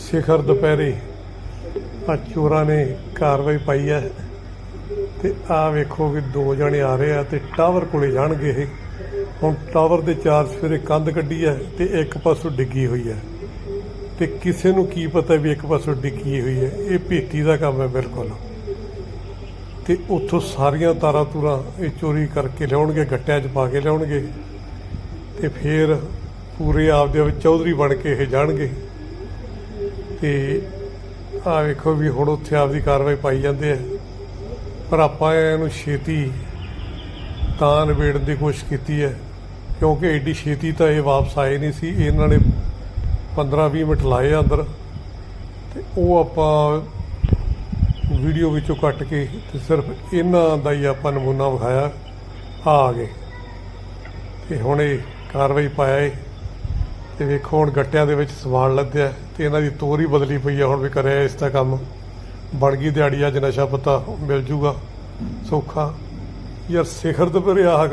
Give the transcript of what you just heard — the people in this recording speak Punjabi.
ਸਿਖਰ ਦੁਪਹਿਰੇ ਆ ਚੋਰਾਂ ਨੇ ਕਾਰਵਾਈ ਪਾਈ ਹੈ ਤੇ ਆ ਵੇਖੋ ਵੀ ਦੋ ਜਣੇ ਆ ਰਹੇ ਆ ਤੇ ਟਾਵਰ ਕੋਲੇ ਜਾਣਗੇ ਇਹ। ਹੁਣ ਟਾਵਰ ਦੇ ਚਾਰ ਸਵੇਰੇ ਕੰਧ ਕੱਢੀ ਹੈ ਤੇ ਇੱਕ ਪਾਸੋਂ ਡਿੱਗੀ ਹੋਈ ਹੈ। ਤੇ ਕਿਸੇ ਨੂੰ ਕੀ ਪਤਾ ਵੀ ਇੱਕ ਪਾਸੋਂ ਡਿੱਗੀ ਹੋਈ ਹੈ। ਇਹ ਭੇਤੀ ਦਾ ਕੰਮ ਹੈ ਬਿਲਕੁਲ। ਤੇ ਉੱਥੋਂ ਸਾਰੀਆਂ ਤਾਰਾਂ ਤੂਰਾਂ ਇਹ ਚੋਰੀ ਕਰਕੇ ਲਿਆਉਣਗੇ, ਗੱਟਿਆਂ 'ਚ ਪਾ ਕੇ ਲਿਆਉਣਗੇ ਤੇ ਫਿਰ ਪੂਰੇ ਆਪਦੇ ਵਿੱਚ ਚੌਧਰੀ ਬਣ ਕੇ ਇਹ ਜਾਣਗੇ। ਤੇ ਆ ਵੇਖੋ ਵੀ ਹੁਣ ਉੱਥੇ ਆਪਦੀ ਕਾਰਵਾਈ ਪਾਈ ਜਾਂਦੇ ਆ। ਪਰ ਆਪਾਂ ਇਹਨੂੰ ਛੇਤੀ ਤਾਂ ਨਿਬੇੜਨ ਦੀ ਕੋਸ਼ਿਸ਼ ਕੀਤੀ ਹੈ, ਕਿਉਂਕਿ ਐਡੀ ਛੇਤੀ ਤਾਂ ਇਹ ਵਾਪਸ ਆਏ ਨਹੀਂ ਸੀ। ਇਹਨਾਂ ਨੇ 15-20 ਮਿੰਟ ਲਾਏ ਆ ਅੰਦਰ ਤੇ ਉਹ ਆਪਾਂ ਵੀਡੀਓ ਵਿੱਚੋਂ ਕੱਟ ਕੇ ਤੇ ਸਿਰਫ ਇਹਨਾਂ ਦਾ ਹੀ ਆਪਾਂ ਨਮੂਨਾ ਵਿਖਾਇਆ, ਆ ਗਏ। ਤੇ ਹੁਣ ਇਹ ਕਾਰਵਾਈ ਪਾਇਆ ਏ। ਤੇ ਵੇਖੋ, ਹੁਣ ਗੱਟਿਆਂ ਦੇ ਵਿੱਚ ਸਮਾਨ ਲੱਦਿਆ ਤੇ ਇਹਨਾਂ ਦੀ ਤੋਰ ਹੀ ਬਦਲੀ ਪਈ ਆ ਹੁਣ ਵੀ ਕਰਿਆ ਇਸ ਦਾ ਕੰਮ। ਬਣ ਗਈ ਦਿਹਾੜੀ, ਅੱਜ ਨਸ਼ਾ ਪਤਾ ਮਿਲ ਜੂਗਾ। ਸੌਖਾ। ਯਾਰ ਸਿਖਰ ਤੇ ਪਰੇ ਆਹ